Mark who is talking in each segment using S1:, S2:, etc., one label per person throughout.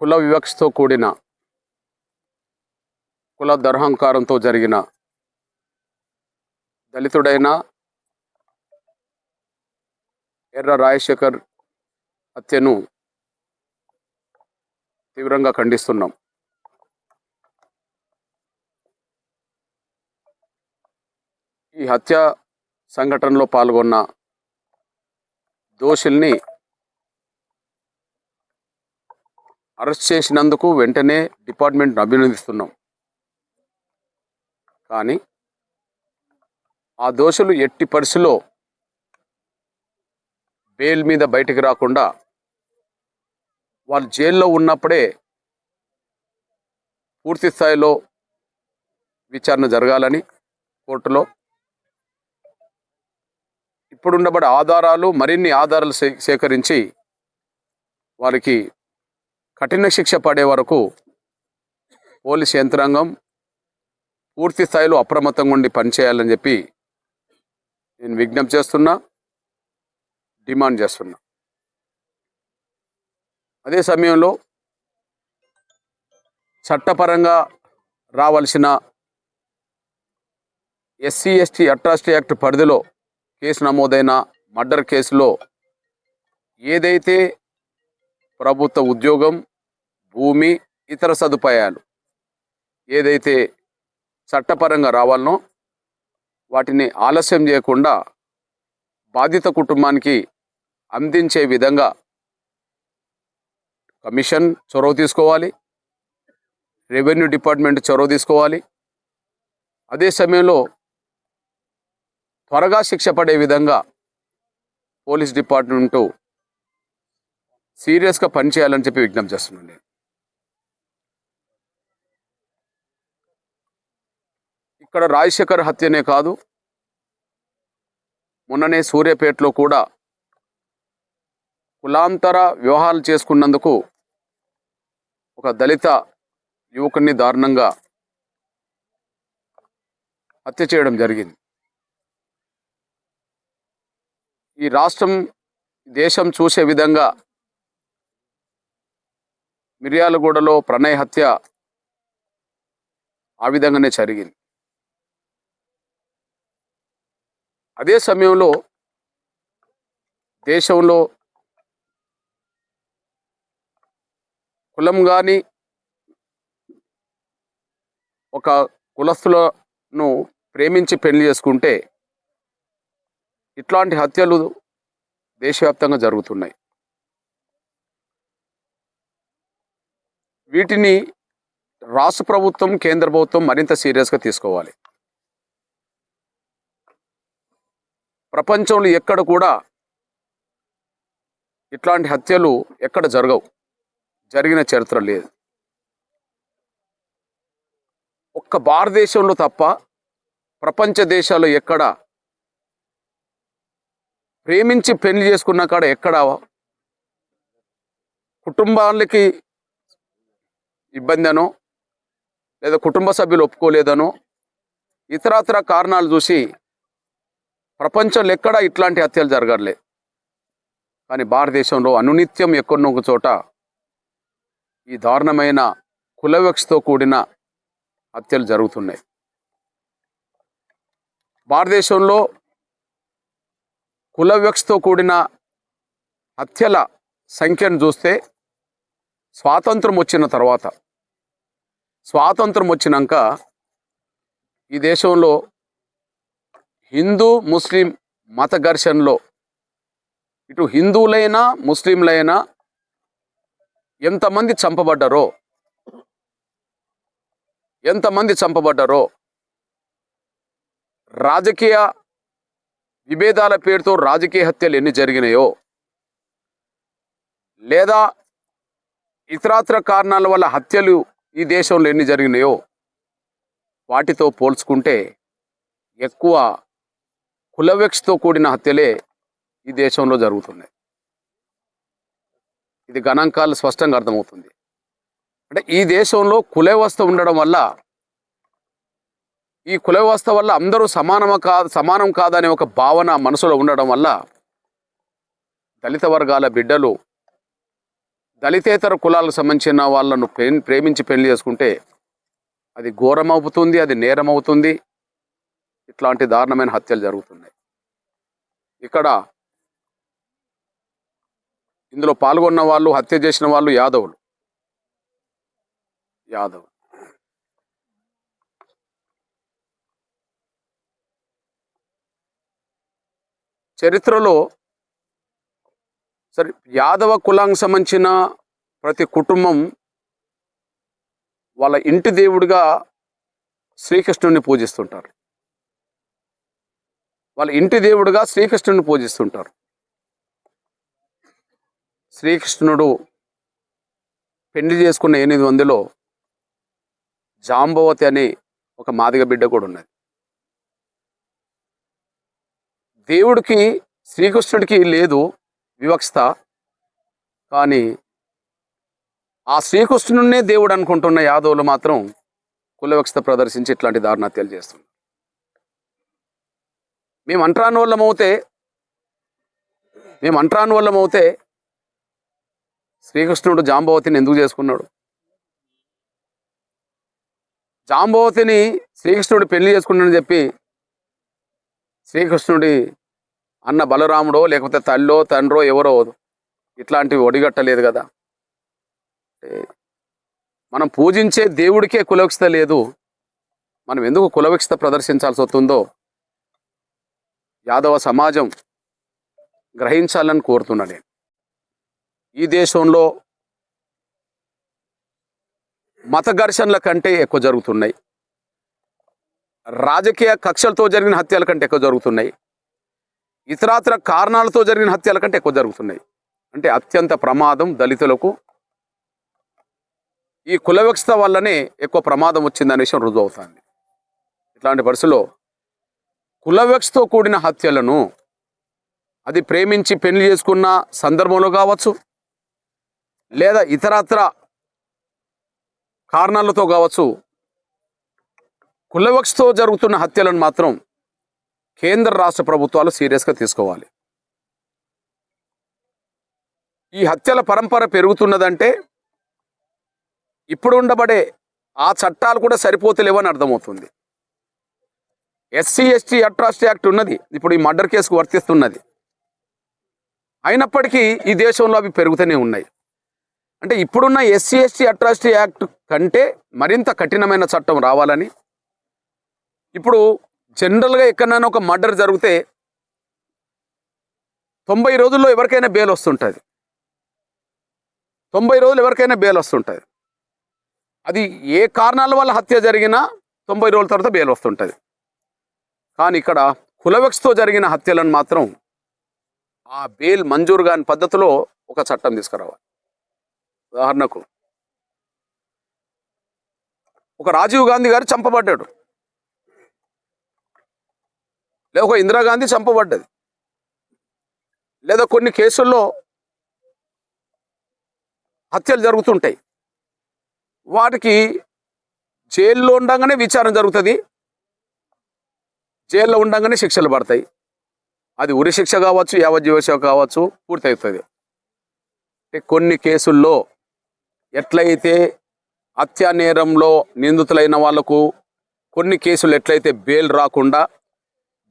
S1: కుల వివక్షతో కూడిన కుల దర్హంకారంతో జరిగిన దళితుడైన ఎర్ర రాజశేఖర్ హత్యను తీవ్రంగా ఖండిస్తున్నాం. ఈ హత్య సంఘటనలో పాల్గొన్న దోషుల్ని అరెస్ట్ చేసినందుకు వెంటనే డిపార్ట్మెంట్ను అభినందిస్తున్నాం. కానీ ఆ దోషులు ఎట్టి పరిస్థితిలో బెయిల్ మీద బయటికి రాకుండా వాళ్ళు జైల్లో ఉన్నప్పుడే పూర్తి స్థాయిలో విచారణ జరగాలని కోర్టులో ఇప్పుడుండబడే ఆధారాలు మరిన్ని ఆధారాలు సే సేకరించి వారికి కఠిన శిక్ష పడే వరకు పోలీస్ యంత్రాంగం పూర్తి స్థాయిలో అప్రమత్తంగా ఉండి పనిచేయాలని చెప్పి నేను విజ్ఞప్తి చేస్తున్నా డిమాండ్ చేస్తున్నా. అదే సమయంలో చట్టపరంగా రావాల్సిన ఎస్సీ ఎస్టీ అట్రాసిటీ యాక్ట్ పరిధిలో కేసు నమోదైన మర్డర్ కేసులో ఏదైతే ప్రభుత్వ ఉద్యోగం భూమి ఇతర సదుపాయాలు ఏదైతే చట్టపరంగా రావాలనో వాటిని ఆలస్యం చేయకుండా బాధిత కుటుంబానికి అందించే విధంగా కమిషన్ చొరవ తీసుకోవాలి. రెవెన్యూ డిపార్ట్మెంట్ చొరవ తీసుకోవాలి. అదే సమయంలో త్వరగా శిక్ష పడే విధంగా పోలీస్ డిపార్ట్మెంటు సీరియస్గా పనిచేయాలని చెప్పి విజ్ఞప్తి చేస్తున్నాను నేను. ఇక్కడ రాజశేఖర్ హత్యనే కాదు. మొన్ననే సూర్యాపేటలో కూడా కులాంతర వివాహాలు చేసుకున్నందుకు ఒక దళిత యువకుడిని దారుణంగా హత్య చేయడం జరిగింది. ఈ రాష్ట్రం దేశం చూసే విధంగా మిర్యాలగూడలో ప్రణయ్ హత్య ఆ విధంగానే జరిగింది. అదే సమయంలో దేశంలో కులం కానీ ఒక కులస్తులను ప్రేమించి పెళ్ళి చేసుకుంటే ఇట్లాంటి హత్యలు దేశవ్యాప్తంగా జరుగుతున్నాయి. వీటిని రాష్ట్ర ప్రభుత్వం కేంద్ర ప్రభుత్వం మరింత సీరియస్గా తీసుకోవాలి. ప్రపంచంలో ఎక్కడ కూడా ఇట్లాంటి హత్యలు ఎక్కడ జరగవు. జరిగిన చరిత్ర లేదు. ఒక్క భారతదేశంలో తప్ప ప్రపంచ దేశాల్లో ఎక్కడ ప్రేమించి పెళ్ళి చేసుకున్న కాడ ఎక్కడ కుటుంబాలకి ఇబ్బంది అనో లేదా కుటుంబ సభ్యులు ఒప్పుకోలేదనో ఇతరత్ర కారణాలు చూసి ప్రపంచంలో ఎక్కడ ఇట్లాంటి హత్యలు జరగట్లే. కానీ భారతదేశంలో అనునిత్యం ఎక్కడో ఒక చోట ఈ దారుణమైన కులవక్షతో కూడిన హత్యలు జరుగుతున్నాయి. భారతదేశంలో కులవ్యక్షతో కూడిన హత్యల సంఖ్యను చూస్తే స్వాతంత్రం వచ్చిన తర్వాత స్వాతంత్రం వచ్చినాక ఈ దేశంలో హిందూ ముస్లిం మత ఘర్షణలో ఇటు హిందువులైనా ముస్లింలైనా ఎంతమంది చంపబడ్డారో ఎంతమంది చంపబడ్డారో రాజకీయ విభేదాల పేరుతో రాజకీయ హత్యలు ఎన్ని జరిగినాయో లేదా ఇతరాత్ర కారణాల వల్ల హత్యలు ఈ దేశంలో ఎన్ని జరిగినాయో వాటితో పోల్చుకుంటే ఎక్కువ కులవెక్స్తో కూడిన హత్యలే ఈ దేశంలో జరుగుతున్నాయి. ఇది గణాంకాలు స్పష్టంగా అర్థమవుతుంది. అంటే ఈ దేశంలో కుల వ్యవస్థ ఉండడం వల్ల ఈ కుల వ్యవస్థ వల్ల అందరూ సమానమ కా సమానం కాదనే ఒక భావన మనసులో ఉండడం వల్ల దళిత వర్గాల బిడ్డలు దళితేతర కులాలకు సంబంధించిన వాళ్ళను ప్రేమించి పెళ్ళి చేసుకుంటే అది ఘోరమవుతుంది అది నేరం అవుతుంది ఇట్లాంటి దారుణమైన హత్యలు జరుగుతున్నాయి. ఇక్కడ ఇందులో పాల్గొన్న వాళ్ళు హత్య చేసిన వాళ్ళు యాదవులు. యాదవ్ చరిత్రలో సరే యాదవ కులానికి సంబంధించిన ప్రతి కుటుంబం వాళ్ళ ఇంటి దేవుడిగా శ్రీకృష్ణుని పూజిస్తుంటారు. వాళ్ళ ఇంటి దేవుడుగా శ్రీకృష్ణుని పూజిస్తుంటారు. శ్రీకృష్ణుడు పెళ్ళి చేసుకున్న ఎనిమిది మందిలో జాంబవతి అనే ఒక మాదిగ బిడ్డ కూడా ఉన్నది. దేవుడికి శ్రీకృష్ణుడికి లేదు వివక్షత కానీ ఆ శ్రీకృష్ణుడినే దేవుడు అనుకుంటున్న యాదవులు మాత్రం కుల వివక్షత ప్రదర్శించి ఇట్లాంటి దారుణత్యాలు చేస్తున్నారు మేము అంటరాని వాళ్ళం అవుతే మేము అంటరాని వాళ్ళం అవుతే శ్రీకృష్ణుడు జాంబవతిని ఎందుకు చేసుకున్నాడు? జాంబవతిని శ్రీకృష్ణుడు పెళ్ళి చేసుకున్నాడని చెప్పి శ్రీకృష్ణుడి అన్న బలరాముడో లేకపోతే తల్లో తండ్రో ఎవరో ఇట్లాంటివి ఒడిగట్టలేదు కదా. మనం పూజించే దేవుడికే కులవిక్షత లేదు. మనం ఎందుకు కులవిక్షత ప్రదర్శించాల్సి వస్తుందో యాదవ సమాజం గ్రహించాలని కోరుతున్నా నేను. ఈ దేశంలో మత ఘర్షణల కంటే ఎక్కువ జరుగుతున్నాయి. రాజకీయ కక్షలతో జరిగిన హత్యల కంటే ఎక్కువ జరుగుతున్నాయి. ఇతరాతర కారణాలతో జరిగిన హత్యల కంటే ఎక్కువ జరుగుతున్నాయి. అంటే అత్యంత ప్రమాదం దళితులకు ఈ కుల వ్యవస్థ వల్లనే ఎక్కువ ప్రమాదం వచ్చిందనే విషయం రుజువు అవుతుంది. ఇట్లాంటి పరిస్థితుల్లో కులవెక్స్తో కూడిన హత్యలను అది ప్రేమించి పెళ్ళి చేసుకున్న సందర్భంలో కావచ్చు లేదా ఇతరత్ర కారణాలతో కావచ్చు కుల జరుగుతున్న హత్యలను మాత్రం కేంద్ర రాష్ట్ర ప్రభుత్వాలు సీరియస్గా తీసుకోవాలి. ఈ హత్యల పరంపర పెరుగుతున్నదంటే ఇప్పుడు ఉండబడే ఆ చట్టాలు కూడా సరిపోతలేవని అర్థమవుతుంది. ఎస్సీ ఎస్టీ అట్రాసిటీ యాక్ట్ ఉన్నది. ఇప్పుడు ఈ మర్డర్ కేసుకు వర్తిస్తున్నది. అయినప్పటికీ ఈ దేశంలో అవి పెరుగుతూనే ఉన్నాయి. అంటే ఇప్పుడున్న ఎస్సీ ఎస్టీ అట్రాసిటీ యాక్ట్ కంటే మరింత కఠినమైన చట్టం రావాలని. ఇప్పుడు జనరల్గా ఎక్కడైనా ఒక మర్డర్ జరిగితే తొంభై రోజుల్లో ఎవరికైనా బెయిల్ వస్తుంటుంది. తొంభై రోజులు ఎవరికైనా బెయిల్ వస్తుంటుంది. అది ఏ కారణాల వల్ల హత్య జరిగినా తొంభై రోజుల తర్వాత బెయిల్ వస్తుంటుంది. కానీ ఇక్కడ కులవెక్స్తో జరిగిన హత్యలను మాత్రం ఆ బెయిల్ మంజూరు కాని పద్ధతిలో ఒక చట్టం తీసుకురావాలి. ఉదాహరణకు ఒక రాజీవ్ గాంధీ గారు చంపబడ్డాడు. లేదా ఒక ఇందిరాగాంధీ చంపబడ్డది. లేదా కొన్ని కేసుల్లో హత్యలు జరుగుతుంటాయి. వాటికి జైల్లో ఉండగానే విచారణ జరుగుతుంది. జైల్లో ఉండగానే శిక్షలు పడతాయి. అది ఉరి శిక్ష కావచ్చు యావజ్జీవ శిక్ష కావచ్చు పూర్తవుతుంది అంటే కొన్ని కేసుల్లో ఎట్లయితే హత్యా నేరంలో నిందితులైన వాళ్ళకు కొన్ని కేసులు ఎట్లయితే బెయిల్ రాకుండా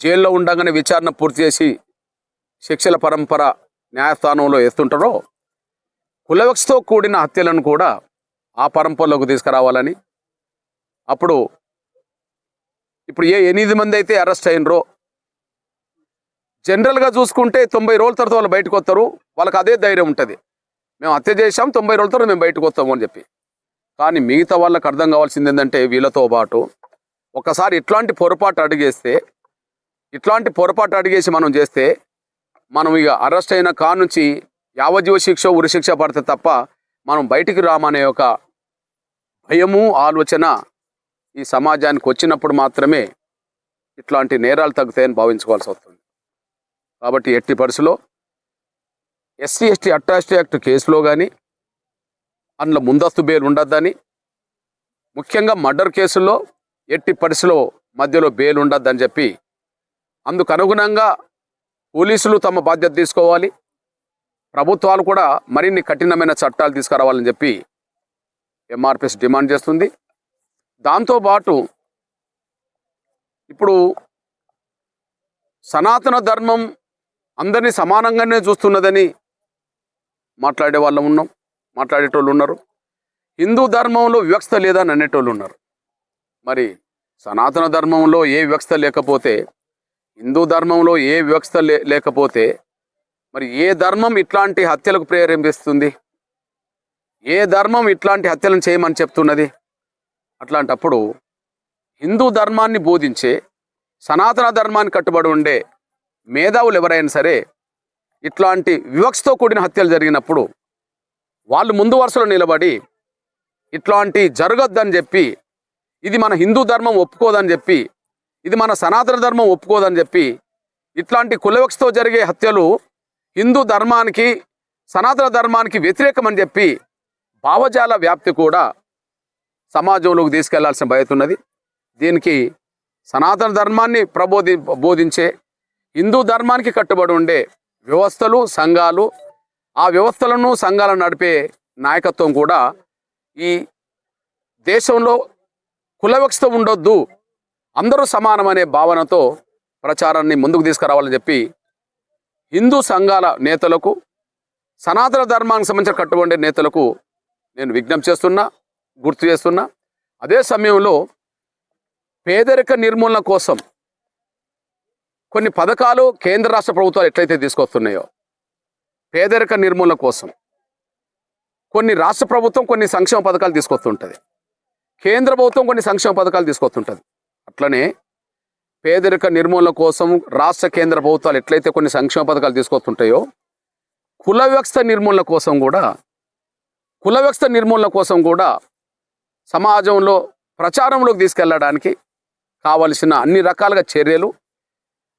S1: జైల్లో ఉండగానే విచారణ పూర్తి చేసి శిక్షల పరంపర న్యాయస్థానంలో వేస్తుంటారో కులవక్షతో కూడిన హత్యలను కూడా ఆ పరంపరలోకి తీసుకురావాలని అప్పుడు ఇప్పుడు ఏ ఎనిమిది మంది అయితే అరెస్ట్ అయినరో జనరల్గా చూసుకుంటే తొంభై రోజుల తర్వాత వాళ్ళు బయటకు వస్తారు. వాళ్ళకి అదే ధైర్యం ఉంటుంది. మేము హత్య చేశాం తొంభై రోజుల తర్వాత మేము బయటకు వస్తాము అని చెప్పి. కానీ మిగతా వాళ్ళకి అర్థం కావాల్సింది ఏంటంటే వీళ్ళతో పాటు ఒకసారి ఇట్లాంటి పొరపాటు అడిగేస్తే ఇట్లాంటి పొరపాటు అడిగేసి మనం చేస్తే మనం ఇక అరెస్ట్ అయిన కా నుంచి యావజీవ శిక్ష ఉరిశిక్ష పడితే తప్ప మనం బయటికి రామనే ఒక భయము ఆలోచన ఈ సమాజానికి వచ్చినప్పుడు మాత్రమే ఇట్లాంటి నేరాలు తగ్గుతాయని భావించుకోవాల్సి వస్తుంది. కాబట్టి ఎట్టి పరిస్థితిలో ఎస్సీ ఎస్టీ అట్రాసిటీ యాక్ట్ కేసులో కానీ అందులో ముందస్తు బెయిల్ ఉండొద్దని ముఖ్యంగా మర్డర్ కేసుల్లో ఎట్టి పరిస్థితిలో మధ్యలో బెయిల్ ఉండొద్దని చెప్పి అందుకు అనుగుణంగా పోలీసులు తమ బాధ్యత తీసుకోవాలి. ప్రభుత్వాలు కూడా మరిన్ని కఠినమైన చట్టాలు తీసుకురావాలని చెప్పి ఎంఆర్పిఎస్ డిమాండ్ చేస్తుంది. దాంతోపాటు ఇప్పుడు సనాతన ధర్మం అందరినీ సమానంగానే చూస్తున్నదని మాట్లాడే వాళ్ళం ఉన్నాం మాట్లాడేటోళ్ళు ఉన్నారు. హిందూ ధర్మంలో వివక్షత లేదని అనేటోళ్ళు ఉన్నారు. మరి సనాతన ధర్మంలో ఏ వివక్షత లేకపోతే హిందూ ధర్మంలో ఏ వివక్షత లే లేకపోతే మరి ఏ ధర్మం ఇట్లాంటి హత్యలకు ప్రేరేపిస్తుంది? ఏ ధర్మం ఇట్లాంటి హత్యలను చేయమని చెప్తున్నది? అట్లాంటప్పుడు హిందూ ధర్మాన్ని బోధించే సనాతన ధర్మాన్ని కట్టుబడి ఉండే మేధావులు ఎవరైనా సరే ఇట్లాంటి వివక్షతో కూడిన హత్యలు జరిగినప్పుడు వాళ్ళు ముందు వరుసలో నిలబడి ఇట్లాంటి జరగొద్దని చెప్పి ఇది మన హిందూ ధర్మం ఒప్పుకోదని చెప్పి ఇది మన సనాతన ధర్మం ఒప్పుకోదని చెప్పి ఇట్లాంటి కులవివక్షతో జరిగే హత్యలు హిందూ ధర్మానికి సనాతన ధర్మానికి వ్యతిరేకమని చెప్పి భావజాల వ్యాప్తి కూడా సమాజంలోకి తీసుకెళ్ళాల్సిన బాధ్యత ఉన్నది దీనికి సనాతన ధర్మాన్ని ప్రబోధి బోధించే హిందూ ధర్మానికి కట్టుబడి ఉండే వ్యవస్థలు సంఘాలు ఆ వ్యవస్థలను సంఘాలను నడిపే నాయకత్వం కూడా ఈ దేశంలో కులవివక్షత ఉండొద్దు అందరూ సమానమనే భావనతో ప్రచారాన్ని ముందుకు తీసుకురావాలని చెప్పి హిందూ సంఘాల నేతలకు సనాతన ధర్మానికి సంబంధించిన కట్టుబడి నేతలకు నేను విజ్ఞప్తి చేస్తున్నా. గుర్తు చేస్తున్నా. అదే సమయంలో పేదరిక నిర్మూలన కోసం కొన్ని పథకాలు కేంద్ర రాష్ట్ర ప్రభుత్వాలు ఎట్లయితే తీసుకొస్తున్నాయో పేదరిక నిర్మూలన కోసం కొన్ని రాష్ట్ర ప్రభుత్వం కొన్ని సంక్షేమ పథకాలు తీసుకొస్తుంటుంది. కేంద్ర ప్రభుత్వం కొన్ని సంక్షేమ పథకాలు తీసుకొస్తుంటుంది. అట్లనే పేదరిక నిర్మూలన కోసం రాష్ట్ర కేంద్ర ప్రభుత్వాలు ఎట్లయితే కొన్ని సంక్షేమ పథకాలు తీసుకొస్తుంటాయో కుల వ్యవస్థ నిర్మూలన కోసం కూడా కుల వ్యవస్థ నిర్మూలన కోసం కూడా సమాజంలో ప్రచారంలోకి తీసుకెళ్ళడానికి కావలసిన అన్ని రకాలుగా చర్యలు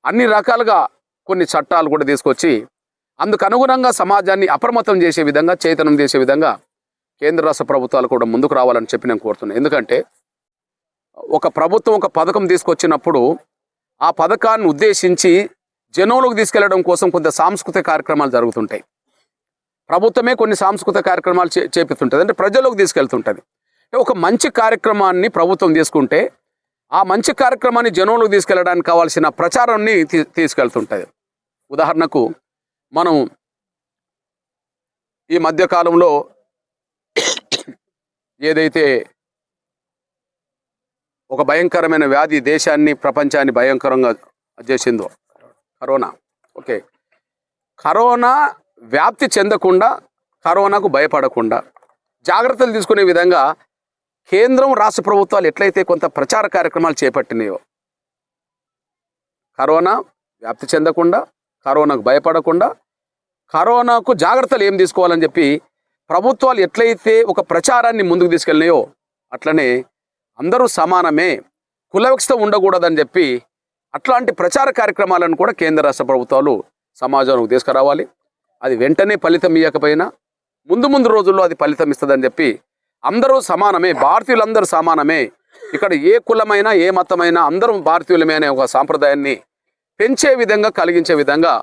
S1: అన్ని రకాలుగా కొన్ని చట్టాలు కూడా తీసుకొచ్చి అందుకు అనుగుణంగా సమాజాన్ని అప్రమత్తం చేసే విధంగా చైతన్యం చేసే విధంగా కేంద్ర రాష్ట్ర ప్రభుత్వాలు కూడా ముందుకు రావాలని చెప్పి నేను కోరుతున్నాను ఎందుకంటే ఒక ప్రభుత్వం ఒక పథకం తీసుకొచ్చినప్పుడు ఆ పథకాన్ని ఉద్దేశించి జనంలోకి తీసుకెళ్ళడం కోసం కొంత సాంస్కృతిక కార్యక్రమాలు జరుగుతుంటాయి. ప్రభుత్వమే కొన్ని సాంస్కృతిక కార్యక్రమాలు చే చేపిస్తుంటుంది. అంటే ప్రజల్లోకి తీసుకెళ్తుంటుంది. ఒక మంచి కార్యక్రమాన్ని ప్రభుత్వం తీసుకుంటే ఆ మంచి కార్యక్రమాన్ని జనంలోకి తీసుకెళ్ళడానికి కావాల్సిన ప్రచారాన్ని తీ తీసుకెళ్తుంటుంది. ఉదాహరణకు మనం ఈ మధ్యకాలంలో ఏదైతే ఒక భయంకరమైన వ్యాధి దేశాన్ని ప్రపంచాన్ని భయంకరంగా చేసిందో కరోనా ఓకే. కరోనా వ్యాప్తి చెందకుండా కరోనాకు భయపడకుండా జాగ్రత్తలు తీసుకునే విధంగా కేంద్రం రాష్ట్ర ప్రభుత్వాలు ఎట్లయితే కొంత ప్రచార కార్యక్రమాలు చేపట్టినాయో కరోనా వ్యాప్తి చెందకుండా కరోనాకు భయపడకుండా కరోనాకు జాగ్రత్తలు ఏం తీసుకోవాలని చెప్పి ప్రభుత్వాలు ఎట్లయితే ఒక ప్రచారాన్ని ముందుకు తీసుకెళ్ళినాయో అట్లనే అందరూ సమానమే కులవక్షత ఉండకూడదని చెప్పి అట్లాంటి ప్రచార కార్యక్రమాలను కూడా కేంద్ర రాష్ట్ర ప్రభుత్వాలు సమాజంలోకి తీసుకురావాలి. అది వెంటనే ఫలితం ఇవ్వకపోయినా ముందు ముందు రోజుల్లో అది ఫలితం ఇస్తుందని చెప్పి అందరూ సమానమే భారతీయులందరూ సమానమే. ఇక్కడ ఏ కులమైనా ఏ మతమైనా అందరం భారతీయులమే అనే ఒక సాంప్రదాయాన్ని పెంచే విధంగా కలిగించే విధంగా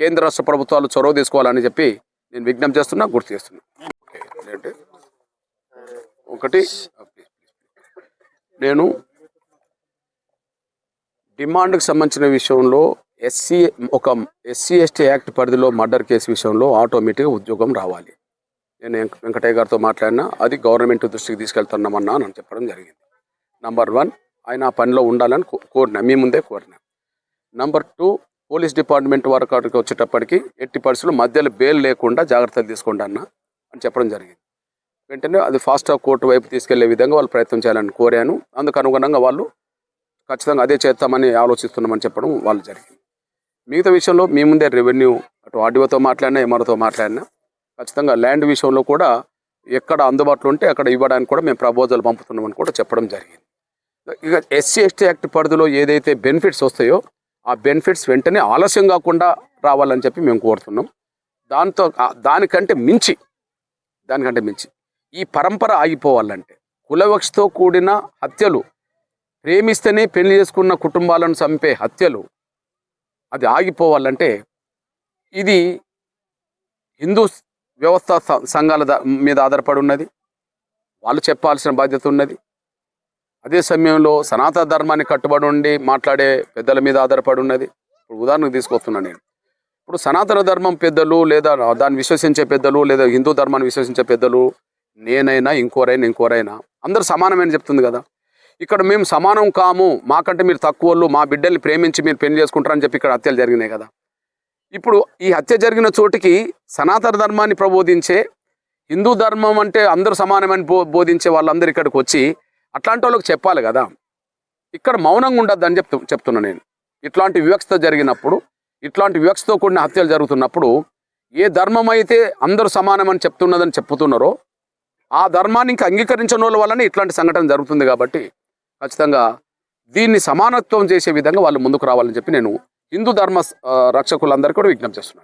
S1: కేంద్ర రాష్ట్ర ప్రభుత్వాలు చొరవ తీసుకోవాలని చెప్పి నేను విజ్ఞప్తి చేస్తున్నా గుర్తు చేస్తున్నా. ఓకే, ఒకటి నేను డిమాండ్కి సంబంధించిన విషయంలో ఎస్సీ ఒక ఎస్సీ ఎస్టీ యాక్ట్ పరిధిలో మర్డర్ కేసు విషయంలో ఆటోమేటిక్గా ఉద్యోగం రావాలి. నేను వెంకటయ్య గారితో మాట్లాడినా అది గవర్నమెంట్ దృష్టికి తీసుకెళ్తున్నామన్నా అని చెప్పడం జరిగింది. నంబర్ వన్ ఆయన ఆ పనిలో ఉండాలని కో- కోరినా మీ ముందే కోరినా. నంబర్ టూ పోలీస్ డిపార్ట్మెంట్ వరకు అక్కడికి వచ్చేటప్పటికి ఎట్టి పరిస్థితులు మధ్యలో బెయిల్ లేకుండా జాగ్రత్తలు తీసుకోండి అన్న అని చెప్పడం జరిగింది. వెంటనే అది ఫాస్ట్ ట్రాక్ కోర్టు వైపు తీసుకెళ్ళే విధంగా వాళ్ళు ప్రయత్నం చేయాలని కోరాను. అందుకు అనుగుణంగా వాళ్ళు ఖచ్చితంగా అదే చేస్తామని ఆలోచిస్తున్నామని చెప్పడం వాళ్ళు జరిగింది. మిగతా విషయంలో మీ ముందే రెవెన్యూ అటు ఆర్డీఓతో మాట్లాడినా ఎంఆర్ఓతో మాట్లాడినా ఖచ్చితంగా ల్యాండ్ విషయంలో కూడా ఎక్కడ అందుబాటులో ఉంటే అక్కడ ఇవ్వడానికి కూడా మేము ప్రపోజల్ పంపుతున్నామని కూడా చెప్పడం జరిగింది. ఇక ఎస్సీ ఎస్టీ యాక్ట్ పరిధిలో ఏదైతే బెనిఫిట్స్ వస్తాయో ఆ బెనిఫిట్స్ వెంటనే ఆలస్యం కాకుండా రావాలని చెప్పి మేము కోరుతున్నాం. దాంతో దానికంటే మించి దానికంటే మించి ఈ పరంపర ఆగిపోవాలంటే కులవక్షతో కూడిన హత్యలు ప్రేమిస్తేనే పెళ్ళి చేసుకున్న కుటుంబాలను చంపే హత్యలు అది ఆగిపోవాలంటే ఇది హిందూ వ్యవస్థ సంఘాల ద- మీద ఆధారపడి ఉన్నది. వాళ్ళు చెప్పాల్సిన బాధ్యత ఉన్నది. అదే సమయంలో సనాతన ధర్మాన్ని కట్టుబడి ఉండి మాట్లాడే పెద్దల మీద ఆధారపడి ఉన్నది. ఇప్పుడు ఉదాహరణకు తీసుకొస్తున్నాను నేను. ఇప్పుడు సనాతన ధర్మం పెద్దలు లేదా దాన్ని విశ్వసించే పెద్దలు లేదా హిందూ ధర్మాన్ని విశ్వసించే పెద్దలు నేనైనా ఇంకోరైనా ఇంకోరైనా అందరూ సమానమైన చెప్తుంది కదా. ఇక్కడ మేము సమానం కాము మాకంటే మీరు తక్కువ మా బిడ్డల్ని ప్రేమించి మీరు పెళ్ళి చేసుకుంటారని చెప్పి ఇక్కడ హత్యలు జరిగినాయి కదా. ఇప్పుడు ఈ హత్య జరిగిన చోటికి సనాతన ధర్మాన్ని ప్రబోధించే హిందూ ధర్మం అంటే అందరూ సమానమని బో బోధించే వాళ్ళందరూ ఇక్కడికి వచ్చి అట్లాంటి వాళ్ళకి చెప్పాలి కదా. ఇక్కడ మౌనంగా ఉండద్దు అని చెప్తు చెప్తున్నా నేను. ఇట్లాంటి వివక్షత జరిగినప్పుడు ఇట్లాంటి వివక్షతో కూడిన హత్యలు జరుగుతున్నప్పుడు ఏ ధర్మం అయితే అందరూ సమానమని చెప్తున్నదని చెప్తున్నారో ఆ ధర్మాన్ని ఇంకా అంగీకరించిన వాళ్ళ వల్లనే ఇట్లాంటి సంఘటన జరుగుతుంది కాబట్టి ఖచ్చితంగా దీన్ని సమానత్వం చేసే విధంగా వాళ్ళు ముందుకు రావాలని చెప్పి నేను హిందూ ధర్మ రక్షకులందరికీ కూడా విజ్ఞప్తి చేస్తున్నాను.